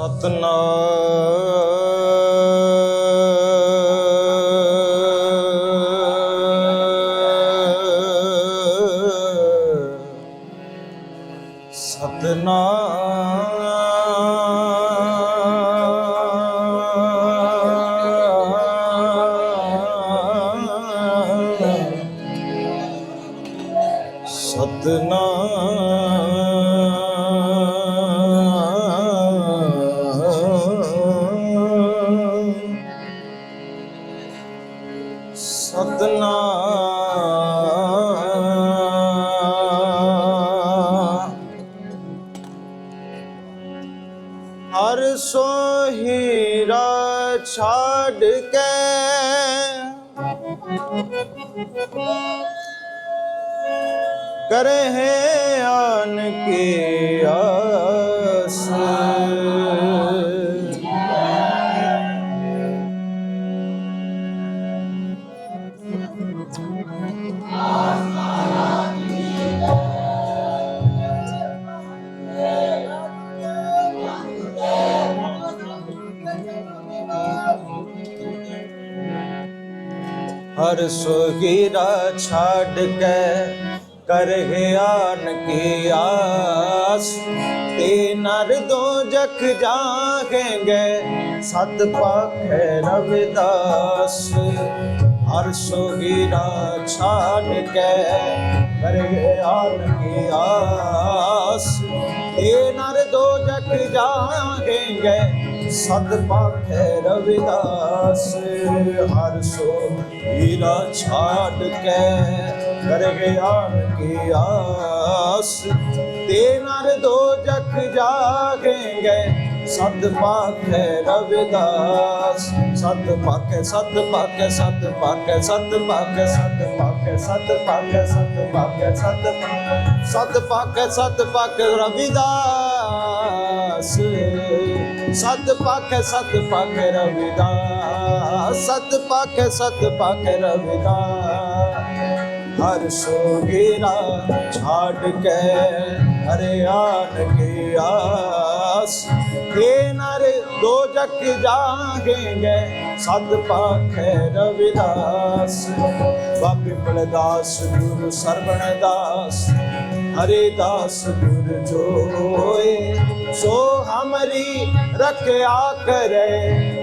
ਸਤਨਾਮ ਸਤਨਾਮ ਸਤਨਾਮ करे आन के आस ਹਰ ਸੁਗੀਰਾ ਛੱਡ ਕੇ ਕਰ ਗਿਆਨ ਕੀ ਆਸ। ਤੇ ਨਰ ਦੋ ਜਖ ਜਾਗेंगे ਸਤ ਪਾਖੇ ਰਵਿਦਾਸ। ਹਰ ਸੁਗੀਰਾ ਛੱਡ ਕੇ ਕਰ ਗਿਆਨ ਕੀ ਆਸ। ਤੇ ਨਰ ਦੋ ਜਖ ਜਾਗेंगे ਸਤ ਪਾਖੈ ਰਵਿਦਾਸ, ਹਰ ਸੋ ਹੀਰਾ ਛਾਟ ਕੇ, ਕਰ ਗਿਆ ਕੀ ਆਸ। ਤੇ ਨਰ ਦੋ ਜਗ ਜਾਗेंगे ਸਤ ਪਾਖੈ ਰਵਿਦਾਸ। ਸਤ ਪਾਖੈ ਸਤ ਪਾਖੈ ਸਤ ਪਾਖੈ ਸਤ ਪਾਖੈ ਸਤ ਪਾਖੈ ਸਤ ਪਾਖੈ ਸਤ ਪਾਖੈ ਸਤ ਸਤ ਪਾਖੈ ਸਤ ਪਾਖੈ ਰਵਿਦਾਸ। ਸਤ ਪਾਖੇ ਸਤ ਪਾਖੇ ਰਵਿਦਾਸ ਸਤ ਪਾਖੇ ਸਤ ਪਾਖੇ ਰਵਿਦਾਸ ਹਰ ਸੋ ਗੇਰਾ ਛਾੜ ਕੇ ਹਰਿਆਣ ਕੀ ਆਸ। ਤੇ ਨਰ, ਦੋ ਜਗ ਜਾਗेंगे ਸਤ ਪਾਖੇ ਰਵਿਦਾਸ। ਬਾਬੇ ਬਲਦਾਸ ਗੁਰੂ ਸਰਵਣ ਦਾਸ। ਹਰੇ ਦਾਸ, ਗੁਰ ਜੋਏ। सो हमारी रखा करे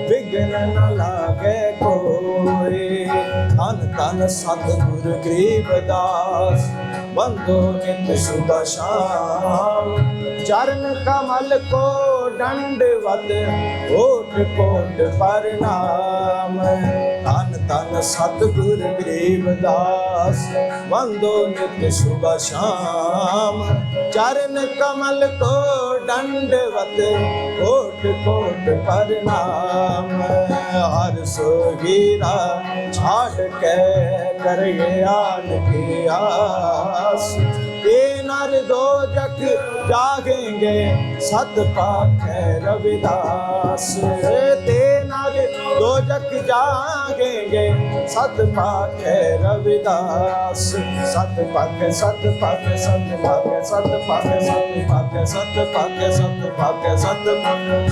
विघ्न न लागे कोई धन धन सतगुरु गरीब दास बंदो नित सुद शाम चरण कमल को दंडवत ओट कोट परनाम ਧਨ ਧਨ ਸਤਿਗੁਰ ਗਰੀਬ ਦਾਸ ਵੰਦੋ ਨਿਤ ਸੁਬਾ ਸ਼ਾਮ चरण कमल को दंडवत कोट कोट प्रणाम हर सुगीरा छाड़ के कर ज्ञान की आस ये नर दो जग जागेंगे सत पाख रविदास ते दो जग जागेंगे सत पाख रविदास सत पाख सत पाख सत पाख सत पाख सत पाख सत पाख सत पाख सत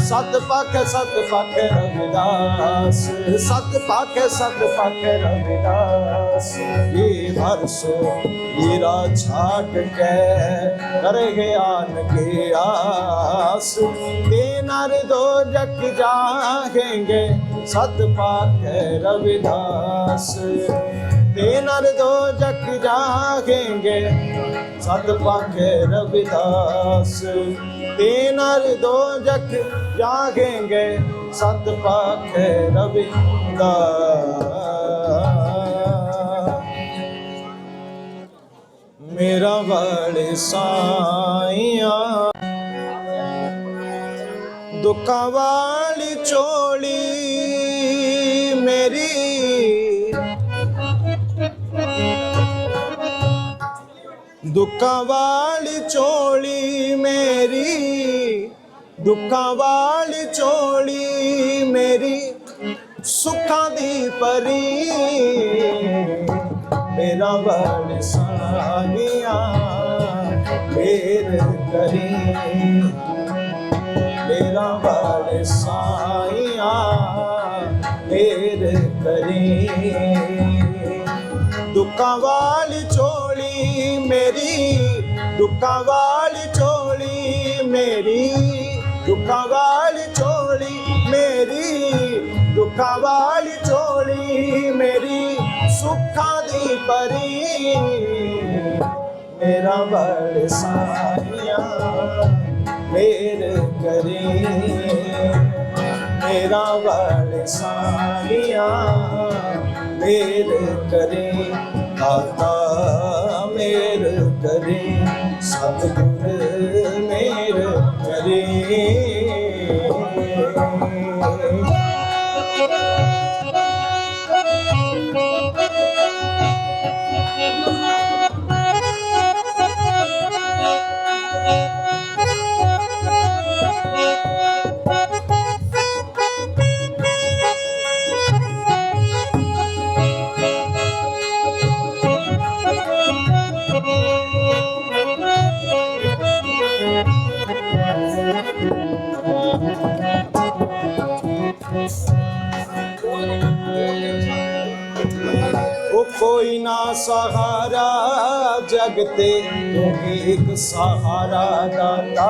सत पाख सत पाख रविदास सत पाख सत पाख रविदास ये हर्ष हीरा छाट के कर गयान के आस ते नर दो जग जाएंगे सत पाक रविदास ते नर दो जग जाएंगे सत पाक रविदास ते नर दो जग जाएंगे सत पाक रविदास ਮੇਰਾ ਵਾਲੇ ਸਾਈਆਂ ਦੁੱਖਾਂ ਵਾਲੀ ਝੋਲੀ ਮੇਰੀ ਦੁੱਖਾਂ ਵਾਲੀ ਝੋਲੀ ਮੇਰੀ ਦੁੱਖਾਂ ਵਾਲੀ ਝੋਲੀ ਮੇਰੀ ਸੁੱਖਾਂ ਦੀ ਪਰੀ ਮੇਰਾ ਵਲ ਸਾਨੀਆਂ ਮੇਰ ਕਰੀ ਮੇਰਾ ਵਾਲ ਸਾਈਆਂ ਮੇਰ ਕਰੀ। ਦੁੱਖਾਂ ਵਾਲ ਝੋਲੀ ਮੇਰੀ, ਦੁੱਖਾਂ ਵਾਲ ਝੋਲੀ ਮੇਰੀ, ਦੁੱਖਾਂ ਵਾਲੀ ਝੋਲੀ ਮੇਰੀ, ਦੁੱਖਾਂ ਵਾਲੀ ਝੋਲੀ ਮੇਰੀ, ਸੁੱਖਾਂ ਦੀ ਪਰੀ। ਮੇਰਾ ਬੜ ਸਾਈਆਂ। ਮੇਰ ਕਰੀ। ਮੇਰਾ ਬੜ ਸਾਈਆਂ ਮੇਰ ਕਰੀ। ਦਾਤਾ ਮੇਰ ਕਰੀ। ਸਤਿਗੁਰ ਮੇਰ ਕਰੀ। ਜਗ ਤੇ ਤੂੰ ਇੱਕ ਸਹਾਰਾ ਦਾਤਾ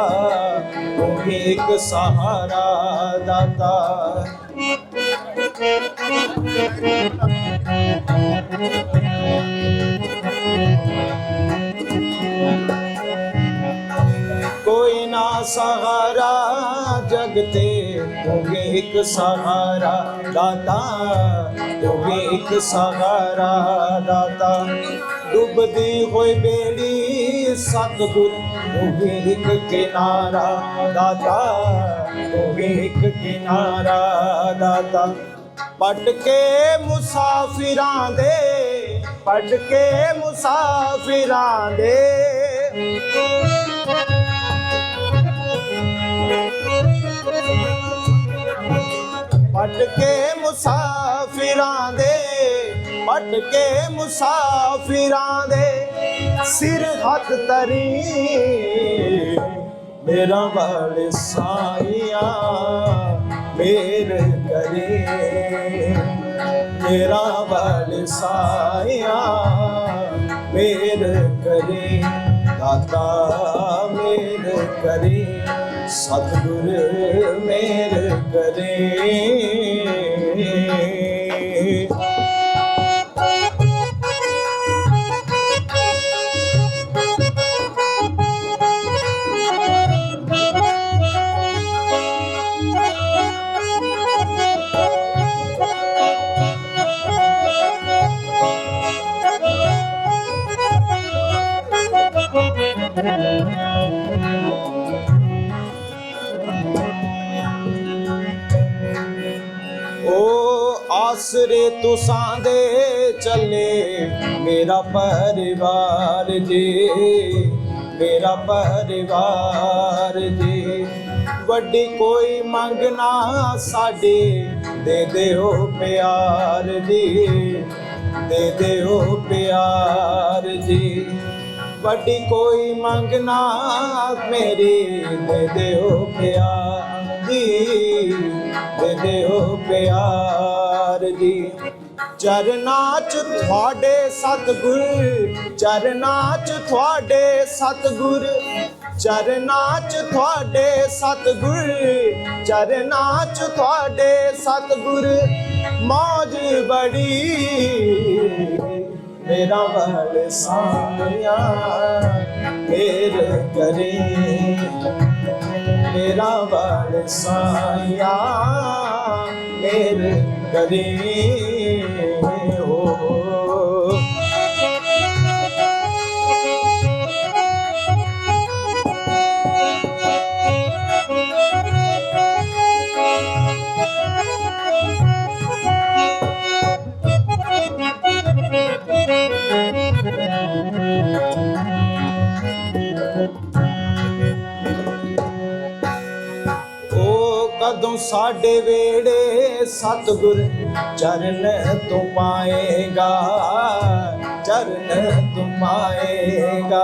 ਤੂੰ ਇੱਕ ਸਹਾਰਾ ਦਾਤਾ। ਕੋਈ ਨਾ ਸਹਾਰਾ ਜਗ ਤੇ ਤੂੰ ਹੀ ਇੱਕ ਸਹਾਰਾ ਦਾਤਾ ਤੂੰ ਹੀ ਇੱਕ ਸਹਾਰਾ ਦਾਤਾ। ਡੁੱਬਦੀ ਹੋਈ ਬੇੜੀ ਸਤਿਗੁਰ ਤੂੰ ਹੀ ਇੱਕ ਕਿਨਾਰਾ ਦਾਤਾ ਤੂੰ ਹੀ ਇੱਕ ਕਿਨਾਰਾ ਦਾਤਾ। ਪੱਟ ਕੇ ਮੁਸਾਫਿਰਾਂ ਦੇ, ਪੱਟ ਕੇ ਮੁਸਾਫਿਰਾਂ ਦੇ। ਪੱਟ ਕੇ ਮੁਸਾਫਿਰਾਂ ਦੇ ਪੱਟ ਕੇ ਮੁਸਾਫਿਰਾਂ ਦੇ। ਸਿਰ ਹੱਥ ਤਰੀ ਮੇਰਾ ਵਾਲ ਸਾਈਆਂ ਮੇਰ ਕਰੇ। ਮੇਰਾ ਵਾਲ ਸਾਈਆਂ ਮੇਰ ਕਰੇ, ਦਾਤਾ ਮੇਰ ਕਰੇ। ਸਤਿਗੁਰ ਮੇਰ ਕਰੇ ਓ ਆਸਰੇ ਤੁਸਾਂ ਦੇ ਚੱਲੇ। ਮੇਰਾ ਪਰਿਵਾਰ ਜੀ, ਮੇਰਾ ਪਰਿਵਾਰ ਜੀ। ਵੱਡੀ ਕੋਈ ਮੰਗਣਾ ਸਾਡੀ, ਦੇ ਦਿਓ ਪਿਆਰ ਜੀ, ਦੇ ਦਿਓ ਪਿਆਰ ਜੀ। ਵੱਡੀ ਕੋਈ ਮੰਗਣਾ ਮੇਰੀ, ਦੇ ਦਿਓ ਪਿਆਰ ਜੀ, ਦੇ ਦਿਓ ਪਿਆਰ ਜੀ। ਚਰਨਾਂ ਚ ਤੁਹਾਡੇ ਸਤਿਗੁਰ, ਚਰਨਾਂ ਚ ਤੁਹਾਡੇ ਸਤਿਗੁਰ, ਚਰਨਾਂ ਚ ਤੁਹਾਡੇ ਸਤਿਗੁਰ, ਚਰਨਾਂ ਚ ਤੁਹਾਡੇ ਸਤਿਗੁਰ, ਮੌਜ ਬੜੀ। ਮੇਰਾ ਵਲ ਸਾਇਆ ਮੇਰ ਕਰੇ। ਮੇਰਾ ਵਲ ਸਾਇਆ ਮੇਰ ਕਰੇ ਹੋ ਕਦੋਂ ਸਾਡੇ ਵੇੜੇ ਸਤਿਗੁਰ ਚਰਨ ਤੂੰ ਪਾਏਗਾ, ਚਰਨ ਤੂੰ ਪਾਏਗਾ।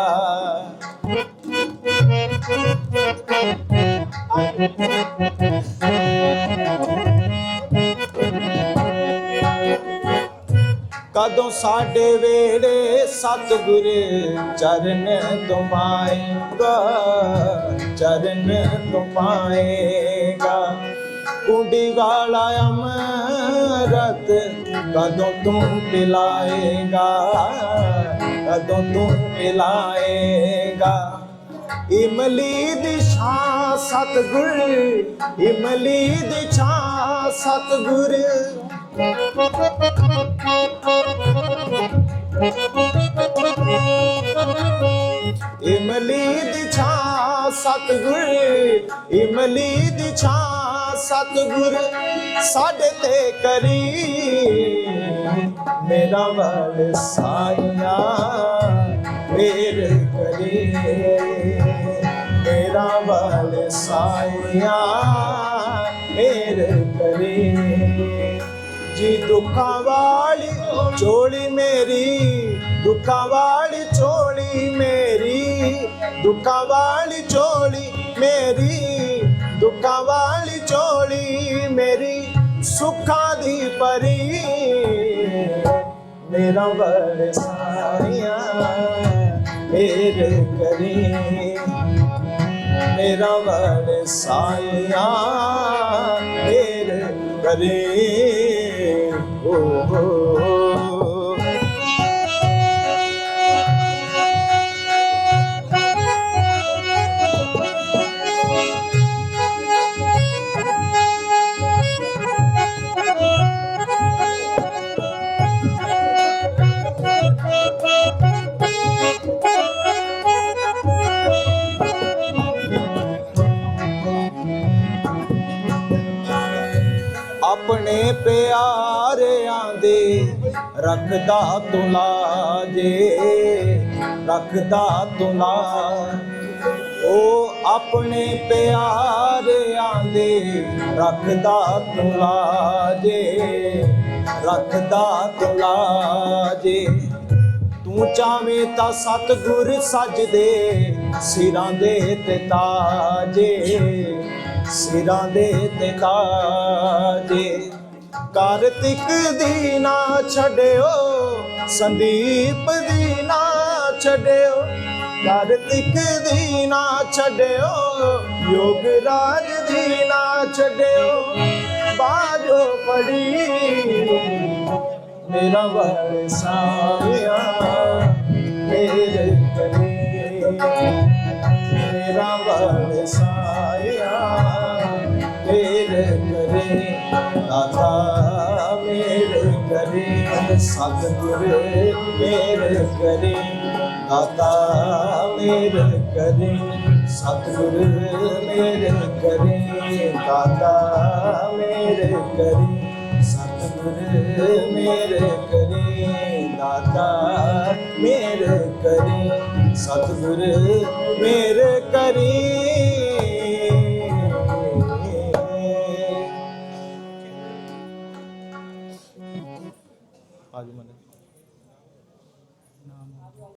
ਕਦੋਂ ਸਾਡੇ ਵੇੜੇ ਸਤਿਗੁਰ ਚਰਨ ਤੁਮਾਏਗਾ ਚਰਨ ਤੁਮਾਏਗਾ ਕੁੰਡੀ ਵਾਲਾ ਅਮਰਤ ਕਦੋਂ ਤੂੰ ਪਿਲਾਏਗਾ ਕਦੋਂ ਤੂੰ ਪਿਲਾਏਗਾ ਇਮਲੀ ਦੀ ਛਾਂ ਸਤਿਗੁਰ, ਇਮਲੀ ਦੀ ਛਾਂ ਸਤਿਗੁਰ। ਇਮਲੀ ਦੀ ਸਤਿਗੁਰ, ਇਮਲੀ ਦੀ ਛਾਂ ਸਤਿਗੁਰ ਸਾਡੇ ਤੇ ਕਰੀ। ਮੇਰਾ ਵਲ ਸਾਈਆਂ ਮੇਰ ਕਰੀ। ਮੇਰਾ ਵਲ ਸਾਈਆਂ ਮੇਰ ਕਰੀ। ਜੀ ਦੁੱਖਾਂ ਵਾਲੀ ਝੋਲੀ ਮੇਰੀ, ਦੁੱਖਾਂ ਵਾਲੀ ਝੋਲੀ ਮੇਰੀ। ਦੁੱਖਾਂ ਵਾਲੀ ਝੋਲੀ ਮੇਰੀ, ਦੁੱਖਾਂ ਵਾਲੀ ਝੋਲੀ ਮੇਰੀ, ਸੁੱਖਾਂ ਦੀ ਪਰੀ। ਮੇਰਾ ਵੜ ਸਾਰੀਆਂ ਮੇਰ ਕਰੀ। ਮੇਰਾ ਵੜ ਸਾਈਆਂ ਮੇਰ ਕਰੇ। ਓ ਆਪਣੇ ਪਿਆਰਿਆਂ ਦੇ ਰੱਖਦਾ ਤੁਲਾ ਜੇ, ਰੱਖਦਾ ਤੁਲਾ ਉਹ ਆਪਣੇ ਪਿਆਰਿਆਂ ਦੇ ਰੱਖਦਾ ਤੁਲਾ ਜੇ, ਰੱਖਦਾ ਤੁਲਾ ਜੇ। ਤੂੰ ਚਾਵੇਂ ਤਾਂ ਸਤਗੁਰ ਸਜਦੇ ਸਿਰਾਂ ਦੇ ਤੇ ਤਾਜੇ, ਸਿਰਾਂ ਦੇ ਤੇ ਤਾਜੇ। ਕਾਰਤਿਕ ਦੀ ਨਾ ਛੱਡਿਓ, ਸੰਦੀਪ ਦੀ ਨਾ ਛੱਡਿਓ, ਕਾਰਤਿਕ ਦੀ ਨਾ ਛੱਡਿਓ, ਯੋਗ ਰਾਜ ਦੀ ਨਾ ਛੱਡਿਓ, ਬਾਜੋ ਪੜੀ ਮੇਰਾ ਵਰਸਾਇਆ ਮੇਰੇ ਕਰੇ, ਮੇਰਾ ਵਰਸਾਇਆ ਦਾਤਾ ਮੇਰੇ ਕਰੇ ਸਤਿਗੁਰ ਮੇਰੇ ਕਰੇ ਦਾਤਾ ਮੇਰੇ ਕਰੇ ਸਤਿਗੁਰ ਮੇਰੇ ਕਰੇ ਦਾਤਾ ਮੇਰੇ ਕਰੇ ਸਤਿਗੁਰ ਮੇਰੇ ਕਰੇ ਦਾਤਾ ਮੇਰੇ ਕਰੇ ਸਤਿਗੁਰ ਮੇਰੇ ਕਰੀ